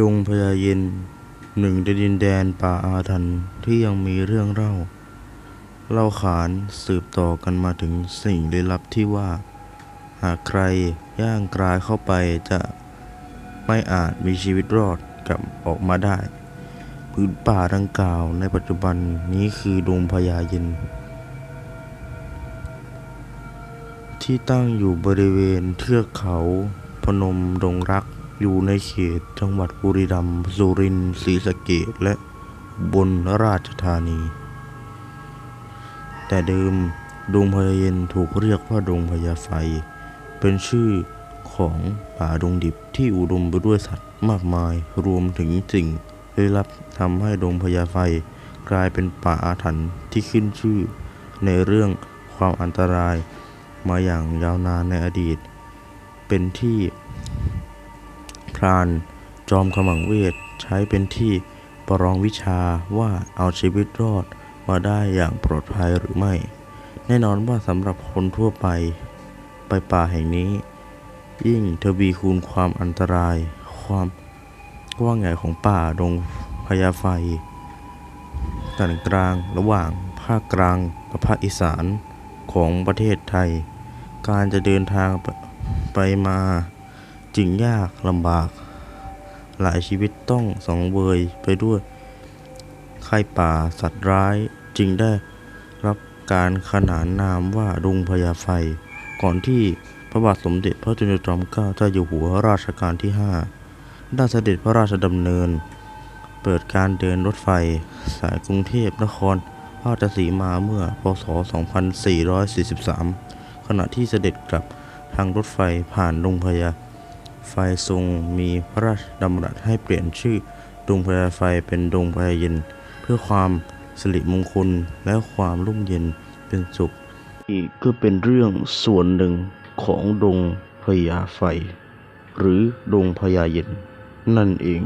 ดงพญาเย็นหนึ่งในดินแดนป่าอาถรรพ์ที่ยังมีเรื่องเล่า เล่าขานสืบต่อกันมาถึงสิ่งลี้ลับที่ว่า หากใครย่างกรายเข้าไปจะไม่อาจมีชีวิตรอดกลับออกมาได้พื้นป่าดังกล่าวในปัจจุบันนี้คือดงพญาเย็น ที่ตั้งอยู่บริเวณเทือกเขาพนมดงรัก อยู่ในเขตจังหวัดบุรีรัมย์สุรินทร์ศรีสะเกษและอุบนราชธานี แต่เดิมดงพญาเย็นถูกเรียกว่าดงพญาไฟ เป็นชื่อของป่าดงดิบที่อุดมไปด้วยสัตว์มากมายรวมถึงสิ่งลี้ลับทำให้ดงพญาไฟกลายเป็นป่าอาถรรพ์ที่ขึ้นชื่อในเรื่องความอันตรายมาอย่างยาวนานในอดีต เป็นที่ ราน จอมขมังเวทใช้เป็นที่ประลองวิชาว่าเอาชีวิตรอดมาได้อย่างปลอดภัยหรือไม่ แน่นอนว่าสำหรับคนทั่วไป ไปป่าแห่งนี้ ยิ่งทวีคูณความอันตราย ความกว้างใหญ่ของป่าดงพญาไฟตันกลางระหว่างภาคกลางกับภาคอีสานของประเทศไทย การจะเดินทางไปไปมา จึงยากลำบาก หลายชีวิตต้องสังเวยไปด้วยไข้ป่าสัตว์ร้ายจึงได้รับการขนานนามว่าดงพญาไฟ ก่อนที่พระบาทสมเด็จพระจุลจอมเกล้าเจ้าอยู่หัวรัชกาลที่ 5 ได้เสด็จพระราชดำเนิน เปิดการเดินรถไฟ สายกรุงเทพนครราชสีมาเมื่อพศ 2443 ขณะที่เสด็จกลับทางรถไฟผ่านดงพญา ไฟทรงมีพระราชดำรัสให้เปลี่ยนชื่อดงพญาไฟเป็นดงพญาเย็น เพื่อความสิริมงคลและความร่มเย็นเป็นสุขอีกก็เป็นเรื่องส่วนหนึ่งของดงพญาไฟ หรือดงพญาเย็น นั่นเอง